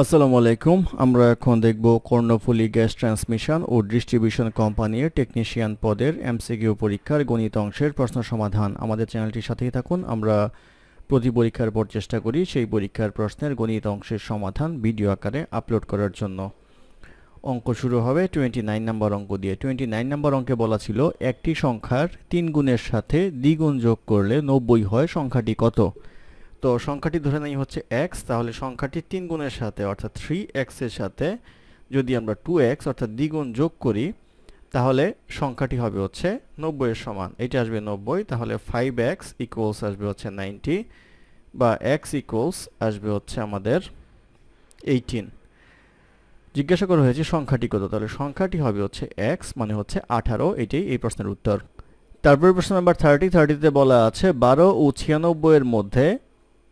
আসসালামু আলাইকুম। আমরা এখন দেখব কর্ণফুলী গ্যাস ট্রান্সমিশন ও ডিস্ট্রিবিউশন কোম্পানির টেকনিশিয়ান পদের এমসিকিউ পরীক্ষার গণিত অংশের প্রশ্ন সমাধান। আমাদের চ্যানেলটির সাথেই থাকুন। আমরা প্রতি পরীক্ষার পর চেষ্টা করি সেই পরীক্ষার প্রশ্নের গণিত অংশের সমাধান ভিডিও আকারে আপলোড করার জন্য। অঙ্ক শুরু হবে টোয়েন্টি নাইন নম্বর অঙ্ক দিয়ে। টোয়েন্টি নাইন নম্বর অঙ্কে বলা ছিল, একটি সংখ্যার তিন গুণের সাথে দ্বিগুণ যোগ করলে নব্বই হয়, সংখ্যাটি কত? তো সংখ্যাটি ধরে নেই হচ্ছে এক্স তাহলে সংখ্যাটি তিন গুণের সাথে, অর্থাৎ থ্রি এক্সের সাথে যদি আমরা টু এক্স অর্থাৎ দ্বিগুণ যোগ করি, তাহলে সংখ্যাটি হবে হচ্ছে নব্বইয়ের সমান। এটা আসবে নব্বই, তাহলে ফাইভ এক্স ইকুয়ালস আসবে হচ্ছে নাইনটি বা এক্স ইকুয়ালস আসবে হচ্ছে আমাদের এইটিন জিজ্ঞাসা করা হয়েছে সংখ্যাটি কত, তাহলে সংখ্যাটি হবে হচ্ছে এক্স মানে হচ্ছে আঠারো, এটাই এই প্রশ্নের উত্তর। তারপরে প্রশ্ন নাম্বার থার্টি থার্টিতে বলা আছে, বারো ও ছিয়ানব্বই এর মধ্যে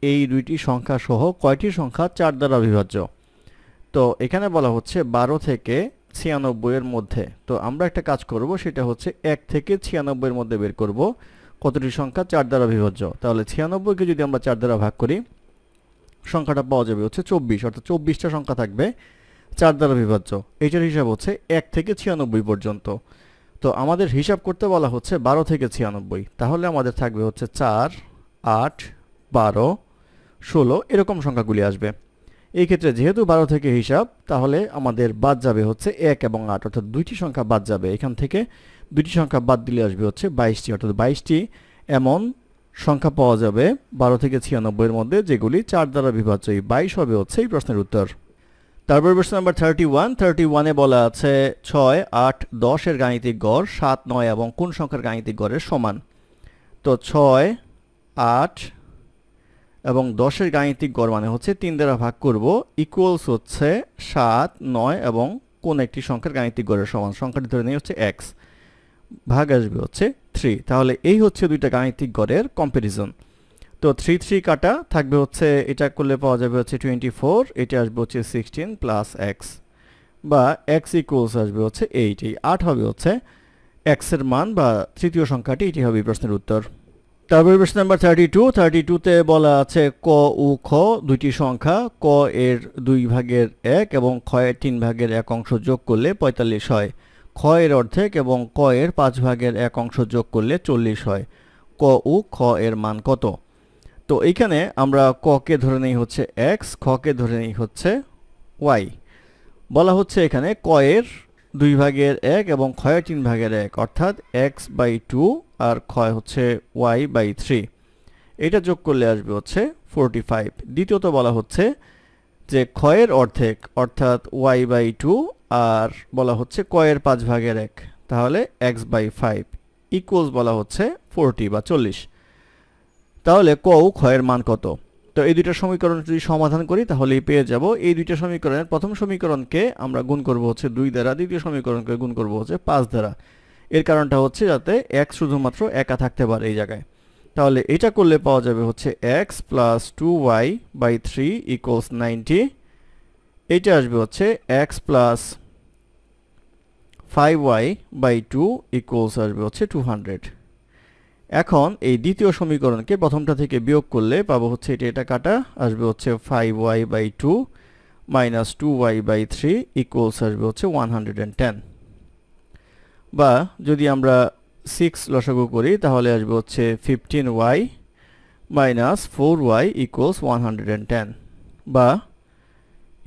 এই দুইটি সংখ্যা সহ কয়টি সংখ্যা? চার দ্বারা বিভাজ্য। তো এখানে বলা হচ্ছে বারো থেকে ছিয়ানব্বই এর মধ্যে। তো আমরা একটা কাজ করব, সেটা হচ্ছে এক থেকে ছিয়ানব্বই এর মধ্যে বের করব। কতটি সংখ্যা? চার দ্বারা বিভাজ্য। তাহলে ছিয়ানব্বইকে যদি আমরা চার দ্বারা ভাগ করি, সংখ্যাটা পাওয়া যাবে হচ্ছে চব্বিশ। অর্থাৎ চব্বিশটা সংখ্যা থাকবে চার দ্বারা বিভাজ্য। এইটার হিসাব হচ্ছে এক থেকে ছিয়ানব্বই পর্যন্ত। তো আমাদের হিসাব করতে বলা হচ্ছে বারো থেকে ছিয়ানব্বই। তাহলে আমাদের থাকবে হচ্ছে চার, আট, বারো ষোলো এরকম সংখ্যাগুলি আসবে। এই ক্ষেত্রে যেহেতু বারো থেকে হিসাব, তাহলে আমাদের বাদ যাবে হচ্ছে এক এবং আট, অর্থাৎ দুইটি সংখ্যা বাদ যাবে। এখান থেকে দুইটি সংখ্যা বাদ দিলে আসবে হচ্ছে বাইশটি, অর্থাৎ বাইশটি এমন সংখ্যা পাওয়া যাবে বারো থেকে ছিয়ানব্বইয়ের মধ্যে, যেগুলি চার দ্বারা বিভাজ্য। এই বাইশ হবে হচ্ছে এই প্রশ্নের উত্তর। তারপর প্রশ্ন নাম্বার থার্টি ওয়ান থার্টি ওয়ানে বলা আছে ছয়, আট দশের গাণিতিক গড়, সাত, নয় এবং কোন সংখ্যার গাণিতিক গড়ের সমান? তো ছয়, আট এবং দশের গাণিতিক গড় মানে হচ্ছে তিন দ্বারা ভাগ করব ইকুয়ালস হচ্ছে সাত, নয় এবং কোন একটি সংখ্যার গাণিতিক গড়ের সমান। সংখ্যাটি ধরে নেই, হচ্ছে এক্স ভাগ আসবে হচ্ছে থ্রি তাহলে এই হচ্ছে দুইটা গাণিতিক গড়ের কম্প্যারিজন তো থ্রি থ্রি কাটা, থাকবে হচ্ছে, এটা করলে পাওয়া যাবে হচ্ছে টোয়েন্টি ফোর এটা আসবে হচ্ছে সিক্সটিন প্লাস এক্স বা এক্স ইকুয়ালস আসবে হচ্ছে এইট এই আট হবে হচ্ছে এক্সের মান বা তৃতীয় সংখ্যাটি, এটি হবে প্রশ্নের উত্তর। তারপরে প্রশ্ন নাম্বার থার্টি টু থার্টি টুতে বলা আছে ক ও খ দুইটি সংখ্যা, ক এর দুই ভাগের এক এবং খ এর তিন ভাগের এক অংশ যোগ করলে পঁয়তাল্লিশ হয়। খ এর অর্ধেক এবং ক এর পাঁচ ভাগের এক অংশ যোগ করলে চল্লিশ হয়। ক ও খ এর মান কত? তো এইখানে আমরা ক কে ধরে নেই হচ্ছে এক্স কে ধরে নেই হচ্ছে ওয়াই বলা হচ্ছে এখানে ক এর দুই ভাগের এক এবং ক্ষয়ের তিন ভাগের এক, অর্থাৎ এক্স বাই টু আর ক্ষয় হচ্ছে ওয়াই বাই থ্রি। এটা যোগ করলে আসবে হচ্ছে ফোরটি ফাইভ। দ্বিতীয়ত বলা হচ্ছে যে ক্ষয়ের অর্ধেক, অর্থাৎ ওয়াই বাই টু, আর বলা হচ্ছে কয়ের পাঁচ ভাগের এক। তাহলে এক্স বাই ফাইভ ইকুয়ালস বলা হচ্ছে ফোরটি বা চল্লিশ। তাহলে ক ও ক্ষয়ের মান কত? তো এই দুইটা সমীকরণ যদি সমাধান করি, তাহলেই পেয়ে যাব। এই দুইটা সমীকরণের প্রথম সমীকরণকে আমরা গুণ করব হচ্ছে দুই দ্বারা, দ্বিতীয় সমীকরণকে গুণ করব হচ্ছে পাঁচ দ্বারা। এর কারণটা হচ্ছে যাতে এক্স শুধুমাত্র একা থাকতে পারে এই জায়গায়। তাহলে এটা করলে পাওয়া যাবে হচ্ছে X plus two Y by three equals ninety এইটা আসবে হচ্ছে X plus five Y by two equals আসবে হচ্ছে টু হান্ড্রেড এখন এই দ্বিতীয় সমীকরণকে প্রথমটা থেকে বিয়োগ করলে পাবো হচ্ছে এটা এটা কাটা, আসবে হচ্ছে five Y by two minus two Y by three equals আসবে হচ্ছে ওয়ান হান্ড্রেড অ্যান্ড টেন বা যদি আমরা সিক্স লসাগু করি, তাহলে আসবে হচ্ছে fifteen Y minus four Y equals one hundred and ten বা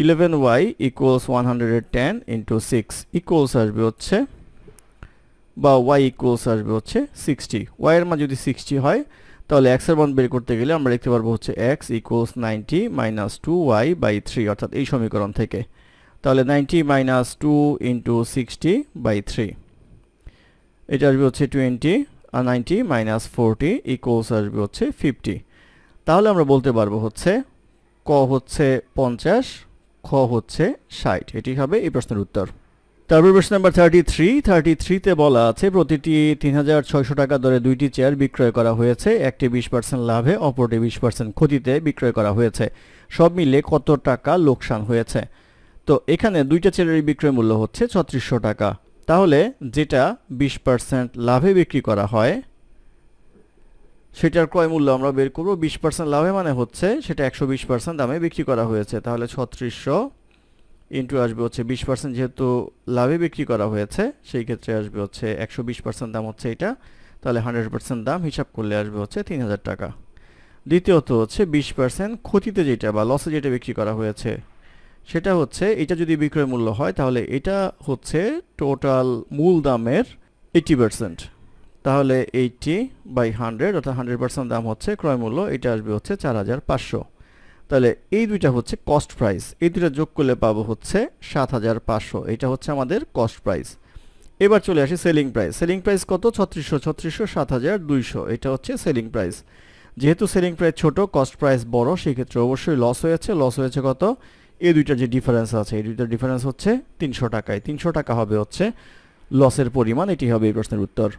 eleven Y equals one hundred ten into six equals আসবে হচ্ছে বা ওয়াই ইকুয়ালস আসবে হচ্ছে সিক্সটি ওয়াই এর মান যদি সিক্সটি হয়, তাহলে এক্সের মান বের করতে গেলে আমরা লিখতে পারব হচ্ছে X equals ninety minus two Y by three অর্থাৎ এই সমীকরণ থেকে। তাহলে ninety minus two into sixty by three এটা আসবে হচ্ছে টোয়েন্টি আর নাইনটি মাইনাস ফোরটি ইকুয়ালস আসবে হচ্ছে ফিফটি তাহলে আমরা বলতে পারব হচ্ছে ক হচ্ছে পঞ্চাশ, খ হচ্ছে ষাট। এটি হবে এই প্রশ্নের উত্তর। তারপর প্রশ্ন নাম্বার থার্টি থ্রি থার্টি থ্রিতে বলা আছে, প্রতিটি তিন হাজার ছয়শো টাকা দরে দুইটি চেয়ার বিক্রয় করা হয়েছে। একটি বিশ পার্সেন্ট লাভে, অপরটি বিশ পার্সেন্ট ক্ষতিতে বিক্রয় করা হয়েছে। সব মিলে কত টাকা লোকসান হয়েছে? তো এখানে দুইটা চেয়ারের বিক্রয় মূল্য হচ্ছে ছত্রিশশো টাকা। তাহলে যেটা বিশ পার্সেন্ট লাভে বিক্রি করা হয়, সেটার ক্রয় মূল্য আমরা বের করব। বিশ পার্সেন্ট লাভে মানে হচ্ছে সেটা একশো বিশ পার্সেন্ট দামে বিক্রি করা হয়েছে। তাহলে ছত্রিশশো ইন্টু আসবে হচ্ছে বিশ পার্সেন্ট যেহেতু লাভে বিক্রি করা হয়েছে, সেই ক্ষেত্রে আসবে হচ্ছে একশো বিশ পার্সেন্ট দাম হচ্ছে এটা। তাহলে হান্ড্রেড পার্সেন্ট দাম হিসাব করলে আসবে হচ্ছে তিন হাজার টাকা। দ্বিতীয়ত হচ্ছে বিশ পার্সেন্ট ক্ষতিতে যেটা বা লসে যেটা বিক্রি করা হয়েছে সেটা হচ্ছে, এটা যদি বিক্রয় মূল্য হয়, তাহলে এটা হচ্ছে টোটাল মূল দামের এইটি পার্সেন্ট তাহলে এইটটি বাই হান্ড্রেড অর্থাৎ হান্ড্রেড পার্সেন্ট দাম হচ্ছে, ক্রয় মূল্য এটা আসবে হচ্ছে চার হাজার পাঁচশো। তাহলে এই দুইটা হচ্ছে কস্ট প্রাইস এই দুইটা যোগ করলে পাবো হচ্ছে সাত হাজার পাঁচশো। এটা হচ্ছে আমাদের কস্ট প্রাইস এবার চলে আসি সেলিং প্রাইস সেলিং প্রাইস কত? ছত্রিশশো ছত্রিশশো, সাত হাজার দুইশো। এটা হচ্ছে সেলিং প্রাইস যেহেতু সেলিং প্রাইস ছোট কস্ট প্রাইস বড় সেক্ষেত্রে অবশ্যই লস হয়েছে। লস হয়েছে কত? এই দুইটার যে ডিফারেন্স আছে, এই দুইটার ডিফারেন্স হচ্ছে তিনশো টাকায়। তিনশো টাকা হবে হচ্ছে লসের পরিমাণ, এটি হবে এই প্রশ্নের উত্তর।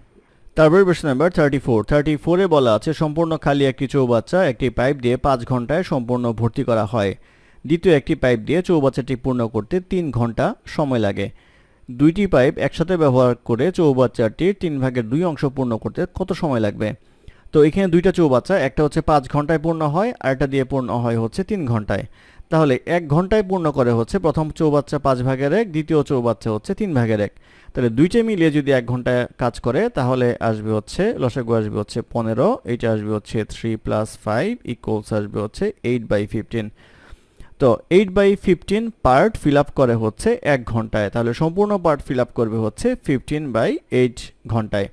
তারপরে প্রশ্ন নাম্বার থার্টি ফোর থার্টি ফোরে বলা আছে, সম্পূর্ণ খালি একটি চৌবাচ্চা, একটি পাইপ দিয়ে পাঁচ ঘন্টায় সম্পূর্ণ ভর্তি করা হয়। দ্বিতীয় একটি পাইপ দিয়ে চৌবাচ্চাটি পূর্ণ করতে তিন ঘণ্টা সময় লাগে। দুইটি পাইপ একসাথে ব্যবহার করে চৌবাচ্চাটির তিন ভাগের দুই অংশ পূর্ণ করতে কত সময় লাগবে? তো এখানে দুইটা চৌবাচ্চা, একটা হচ্ছে পাঁচ ঘন্টায় পূর্ণ হয় আর একটা দিয়ে পূর্ণ হয় হচ্ছে তিন ঘন্টায়। তাহলে এক ঘন্টায় পূর্ণ করে হচ্ছে প্রথম চৌবাচ্চা পাঁচ ভাগের এক, দ্বিতীয় চৌবাচ্চা হচ্ছে তিন ভাগের এক। তাহলে দুইটা মিলিয়ে যদি এক ঘন্টায় কাজ করে, তাহলে আসবে হচ্ছে, লসাগু আসবে হচ্ছে পনেরো, এইটা আসবে হচ্ছে থ্রি প্লাস ফাইভ ইকুয়ালস আসবে হচ্ছে এইট বাই ফিফটিন তো eight by fifteen part fill up করে হচ্ছে এক ঘন্টায়। তাহলে সম্পূর্ণ পার্ট ফিল আপ করবে হচ্ছে ফিফটিন বাই এইট ঘন্টায়।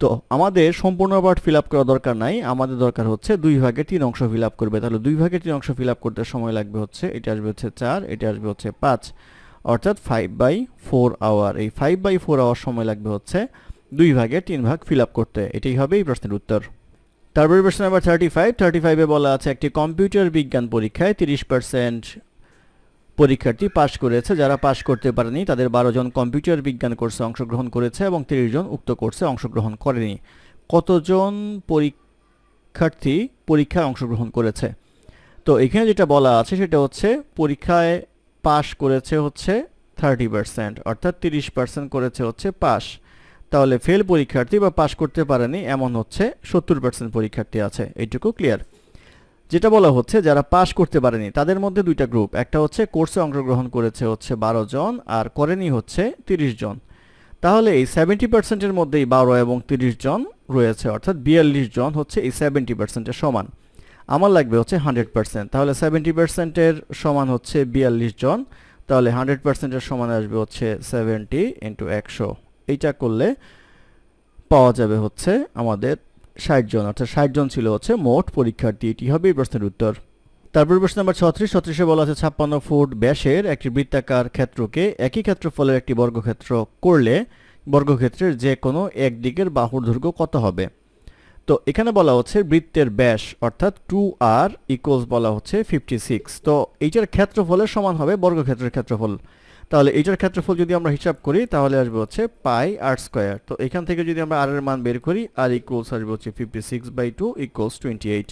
তো আমাদের সম্পূর্ণ পার্ট ফিল আপ করা দরকার নাই। আমাদের দরকার হচ্ছে দুই ভাগে তিন অংশ ফিল আপ করবে। তাহলে দুই ভাগে তিন অংশ ফিল আপ করতে সময় লাগবে হচ্ছে, এটা আসবে হচ্ছে চার, এটা আসবে হচ্ছে পাঁচ, অর্থাৎ ফাইভ বাই ফোর আওয়ার এই ফাইভ বাই ফোর আওয়ার সময় লাগবে হচ্ছে দুই ভাগে তিন ভাগ ফিল আপ করতে। এটাই হবে এই প্রশ্নের উত্তর। তারপরে প্রশ্ন নাম্বার থার্টি ফাইভ থার্টি ফাইভে বলা আছে, একটি কম্পিউটার বিজ্ঞান পরীক্ষায় তিরিশ পার্সেন্ট পরীক্ষার্থী পাশ করেছে, যারা পাশ করতে পারেনি, তাদের বারো জন কম্পিউটার বিজ্ঞান কোর্সে অংশগ্রহণ করেছে এবং তিরিশ জন উক্ত কোর্সে অংশগ্রহণ করেনি। কতজন পরীক্ষার্থী পরীক্ষায় অংশগ্রহণ করেছে? তো এখানে যেটা বলা আছে সেটা হচ্ছে, পরীক্ষায় পাশ করেছে হচ্ছে থার্টি পার্সেন্ট, অর্থাৎ তিরিশ পার্সেন্ট করেছে হচ্ছে পাস তাহলে ফেল পরীক্ষার্থী বা পাশ করতে পারেনি, এমন হচ্ছে সত্তর পার্সেন্ট পরীক্ষার্থী আছে। এইটুকু ক্লিয়ার যেটা বলা হচ্ছে যারা পাশ করতে পারেনি, তাদের মধ্যে দুইটা গ্রুপ একটা হচ্ছে কোর্সে অংশগ্রহণ করেছে হচ্ছে বারো জন, আর করেনি হচ্ছে তিরিশ জন। তাহলে এই সেভেন্টি পার্সেন্টের মধ্যেই বারো এবং তিরিশ জন রয়েছে, অর্থাৎ বিয়াল্লিশ জন হচ্ছে এই সেভেন্টি পার্সেন্টের সমান। আমার লাগবে হচ্ছে হান্ড্রেড পার্সেন্ট তাহলে সেভেন্টি পার্সেন্টের সমান হচ্ছে বিয়াল্লিশ জন। তাহলে হান্ড্রেড পার্সেন্টের সমান আসবে হচ্ছে সেভেন্টি ইন্টু একশো। এইটা করলে পাওয়া যাবে হচ্ছে আমাদের ষাট জন, অর্থাৎ ষাট জন ছিল হচ্ছে মোট পরীক্ষার্থী এটি হবে, এই প্রশ্নের উত্তর। তারপর প্রশ্ন নাম্বার ছত্রিশ, ছত্রিশে বলা আছে ছাপ্পান্ন ফুট ব্যাসের একটি বৃত্তাকার ক্ষেত্রকে একই ক্ষেত্রফলের একটি বর্গক্ষেত্র করলে বর্গক্ষেত্রের যে কোনো এক দিকের বাহুর দৈর্ঘ্য কত হবে? তো এখানে বলা হচ্ছে বৃত্তের ব্যাস, অর্থাৎ টু আর ইকুয়ালস বলা হচ্ছে ফিফটি সিক্স তো এইটার ক্ষেত্রফলের সমান হবে বর্গক্ষেত্রের ক্ষেত্রফল। তাহলে এইটার ক্ষেত্রফল যদি আমরা হিসাব করি, তাহলে আসবে হচ্ছে পাই আর স্কোয়ার তো এখান থেকে যদি আমরা আর এর মান বের করি আর ইকুয়ালস আসবে হচ্ছে fifty six by two equals twenty eight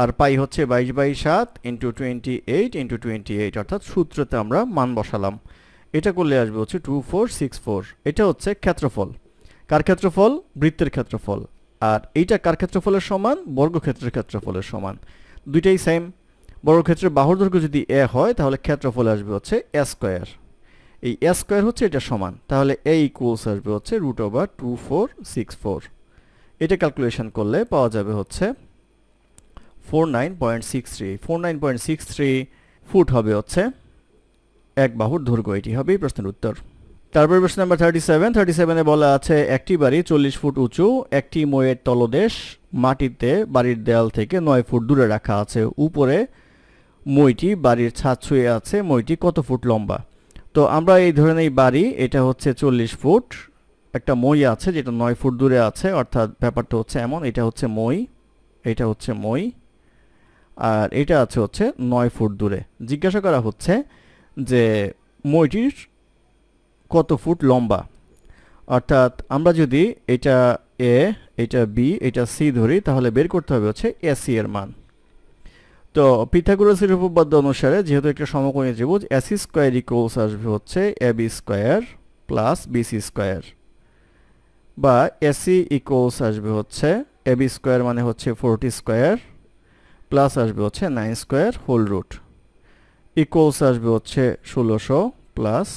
R pi হচ্ছে বাইশ বাই সাত into twenty eight into twenty eight অর্থাৎ সূত্রতে আমরা মান বসালাম। এটা করলে আসবে হচ্ছে টু ফোর সিক্স ফোর এটা হচ্ছে ক্ষেত্রফল। কার ক্ষেত্রফল? বৃত্তের ক্ষেত্রফল। আর এইটা কার ক্ষেত্রফলের সমান? বর্গক্ষেত্রের ক্ষেত্রফলের সমান। দুইটাই সেম বর্গক্ষেত্রের বাহুর দৈর্ঘ্য যদি এ হয়, তাহলে ক্ষেত্রফল আসবে হচ্ছে এ স্কোয়ার এই এ স্কোয়ার হচ্ছে এটা সমান। তাহলে এ ইকুয়ালস আসবে হচ্ছে root over two four six four এটা ক্যালকুলেশন করলে পাওয়া যাবে হচ্ছে four nine point six three four nine point six three foot হবে হচ্ছে এক বাহুর দৈর্ঘ্য। এটি হবে এই প্রশ্নের উত্তর। তারপর প্রশ্ন নাম্বার থার্টি সেভেন থার্টি সেভেনে বলা আছে, একটি বাড়ি চল্লিশ ফুট উঁচু, একটি ময়ের তলদেশ, মাটিতে বাড়ির দেয়াল থেকে নয় ফুট দূরে রাখা আছে। উপরে মইটি বাড়ির ছাদ ছুঁয়ে আছে, মইটি কত ফুট লম্বা? তো আমরা এই ধরে নেই বাড়ি, এটা হচ্ছে চল্লিশ ফুট। একটা মই আছে যেটা নয় ফুট দূরে আছে, অর্থাৎ ব্যাপারটা হচ্ছে এমন, এটা হচ্ছে মই, এটা হচ্ছে মই, আর এটা আছে হচ্ছে নয় ফুট দূরে। জিজ্ঞাসা করা হচ্ছে যে মইটির কত ফুট লম্বা? অর্থাৎ আমরা যদি এটা এ, এটা বি, এটা সি ধরি, তাহলে বের করতে হবে হচ্ছে এসি এর মান। তো পিথাগোরাসের উপপাদ্য অনুসারে যেহেতু একটা সমকোণী ত্রিভুজ এসি স্কোয়ার ইকুয়ালস আসবে হচ্ছে A B square plus BC square বা এসি ইকুয়ালস আসবে হচ্ছে এ বি স্কোয়ার মানে হচ্ছে ফোরটি স্কোয়ার প্লাস আসবে হচ্ছে nine square whole root equals আসবে হচ্ছে ষোলোশো প্লাস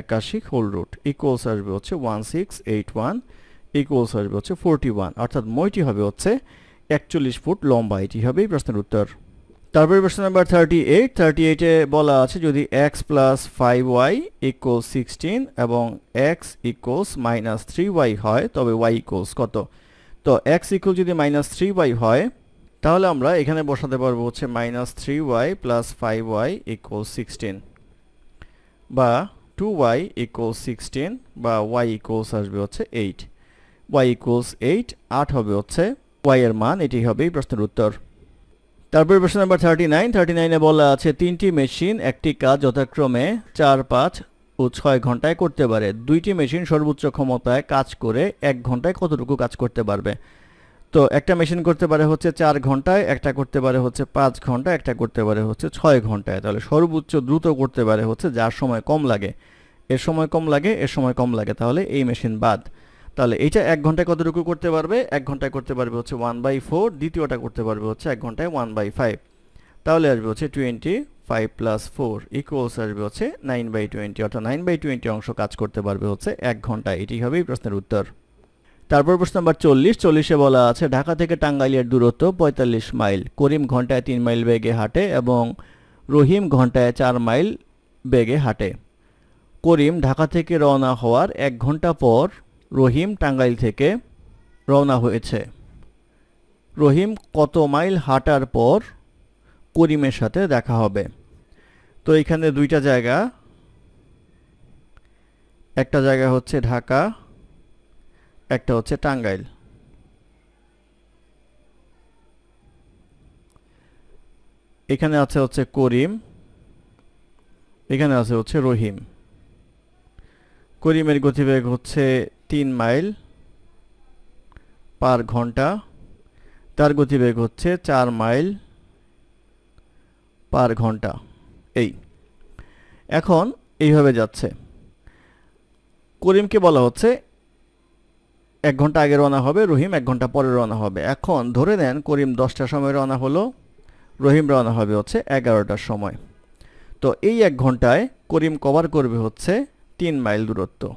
একাশি হোল রুট ইকুয়ালস আসবে হচ্ছে one six eight one equals আসবে হচ্ছে ফোরটি ওয়ান অর্থাৎ মইটি হবে হচ্ছে একচল্লিশ ফুট লম্বা। এটি হবে প্রশ্নের উত্তর। তারপরে প্রশ্ন নাম্বার থার্টি এইট থার্টি এইটে বলা আছে যদি X plus five Y equal sixteen এবং X equals minus three Y হয়, তবে ওয়াই ইকুয়ালস কত? তো এক্স ইকুয়াল যদি মাইনাস থ্রি ওয়াই হয়, তাহলে আমরা এখানে বসাতে পারব হচ্ছে minus three Y plus five Y equal sixteen বা টু ওয়াই ইকুয়াল সিক্সটিন বা ওয়াই ইকুয়ালস আসবে হচ্ছে এইট ওয়াই ইকুয়ালস এইট আট হবে হচ্ছে ওয়াই এর মান, এটি হবে প্রশ্নের উত্তর। তারপর প্রশ্ন নাম্বার থার্টি নাইন থার্টি নাইনে বলা আছে, তিনটি মেশিন একটি কাজ যথাক্রমে চার, পাঁচ ও ছয় ঘন্টায় করতে পারে। দুইটি মেশিন সর্বোচ্চ ক্ষমতায় কাজ করে এক ঘন্টায় কতটুকু কাজ করতে পারবে? তো একটা মেশিন করতে পারে হচ্ছে চার ঘন্টায়, একটা করতে পারে হচ্ছে পাঁচ ঘণ্টা একটা করতে পারে হচ্ছে ছয় ঘন্টায়। তাহলে সর্বোচ্চ দ্রুত করতে পারে হচ্ছে যার সময় কম লাগে। এর সময় কম লাগে, এর সময় কম লাগে। তাহলে এই মেশিন বাদ। তাহলে এইটা এক ঘন্টায় কতটুকু করতে পারবে? এক ঘন্টায় করতে পারবে হচ্ছে ওয়ান বাই ফোর দ্বিতীয়টা করতে পারবে হচ্ছে এক ঘন্টায় ওয়ান বাই ফাইভ তাহলে আসবে হচ্ছে twenty five plus four equals আসবে হচ্ছে নাইন বাই টোয়েন্টি অর্থাৎ নাইন বাই টোয়েন্টি অংশ কাজ করতে পারবে হচ্ছে এক ঘন্টায়। এটি হবে এই প্রশ্নের উত্তর। তারপর প্রশ্ন নাম্বার চল্লিশ, চল্লিশে বলা আছে, ঢাকা থেকে টাঙ্গাইলের দূরত্ব পঁয়তাল্লিশ মাইল। করিম ঘন্টায় তিন মাইল বেগে হাঁটে এবং রহিম ঘন্টায় চার মাইল বেগে হাঁটে। করিম ঢাকা থেকে রওনা হওয়ার এক ঘণ্টা পর রহিম টাঙ্গাইল থেকে রওনা হয়েছে। রহিম কত মাইল হাঁটার পর করিমের সাথে দেখা হবে। তো এখানে দুইটা জায়গা। একটা জায়গা হচ্ছে ঢাকা, একটা হচ্ছে টাঙ্গাইল। এখানে আছে হচ্ছে করিম, এখানে আছে হচ্ছে রহিম। করিমের গতিবেগ হচ্ছে তিন মাইল পার ঘণ্টা। তার গতিবেগ হচ্ছে চার মাইল পার ঘণ্টা। এই। এখন এইভাবে যাচ্ছে। করিমকে বলা হচ্ছে, এক ঘণ্টা আগে রওনা হবে, রহিম এক ঘণ্টা পরে রওনা হবে। এখন ধরে নেন করিম দশটার সময় রওনা হলো, রহিম রওনা হবে হচ্ছে এগারোটার সময়। তো এই এক ঘন্টায় করিম কভার করবে হচ্ছে তিন মাইল দূরত্ব।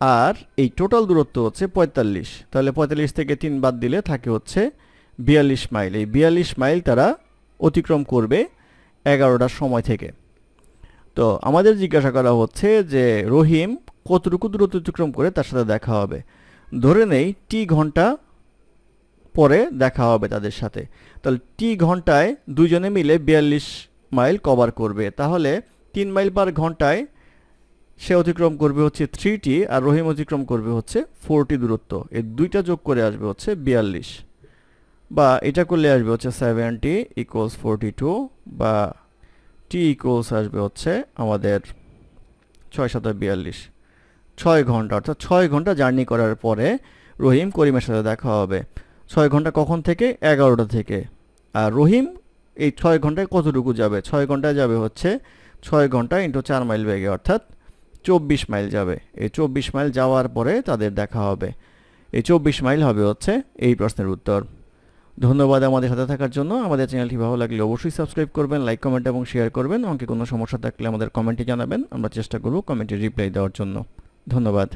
আর এই টোটাল দূরত্ব হচ্ছে পঁয়তাল্লিশ। তাহলে পঁয়তাল্লিশ থেকে তিন বাদ দিলে থাকে হচ্ছে বিয়াল্লিশ মাইল। এই বিয়াল্লিশ মাইল তারা অতিক্রম করবে এগারোটার সময় থেকে। তো আমাদের জিজ্ঞাসা করা হচ্ছে যে, রহিম কতটুকু দূরত্ব অতিক্রম করে তার সাথে দেখা হবে? ধরে নেই, টি ঘণ্টা পরে দেখা হবে তাদের সাথে। তাহলে টি ঘন্টায় দুজনে মিলে বিয়াল্লিশ মাইল কভার করবে। তাহলে তিন মাইল পার ঘন্টায় সে অতিক্রম করবে হচ্ছে থ্রিটি আর রহিম অতিক্রম করবে হচ্ছে ফোরটি দূরত্ব। এই দুইটা যোগ করে আসবে হচ্ছে বিয়াল্লিশ। বা এটা করলে আসবে হচ্ছে সেভেন্টি ইকুয়ালস ফোরটি টু বা টি ইকুয়ালস আসবে হচ্ছে আমাদের ছয় সাত বিয়াল্লিশ। ছয় ঘণ্টা, অর্থাৎ ছয় ঘণ্টা জার্নি করার পরে রহিম করিমের সাথে দেখা হবে। ছয় ঘণ্টা কখন থেকে? এগারোটা থেকে। আর রহিম এই ছয় ঘন্টায় কতটুকু যাবে? ছয় ঘন্টায় যাবে হচ্ছে ছয় ঘণ্টা ইন্টু চার মাইল বেগে, অর্থাৎ চব্বিশ মাইল যাবে। এই চব্বিশ মাইল যাওয়ার পরে তাদের দেখা হবে। এই চব্বিশ মাইল হবে হচ্ছে এই প্রশ্নের উত্তর। ধন্যবাদ আমাদের সাথে থাকার জন্য। আমাদের চ্যানেলটি ভালো লাগলে অবশ্যই সাবস্ক্রাইব করবেন, লাইক, কমেন্ট এবং শেয়ার করবেন। অঙ্কে কোনো সমস্যা থাকলে আমাদের কমেন্টে জানাবেন। আমরা চেষ্টা করব কমেন্টে রিপ্লাই দেওয়ার জন্য। ধন্যবাদ।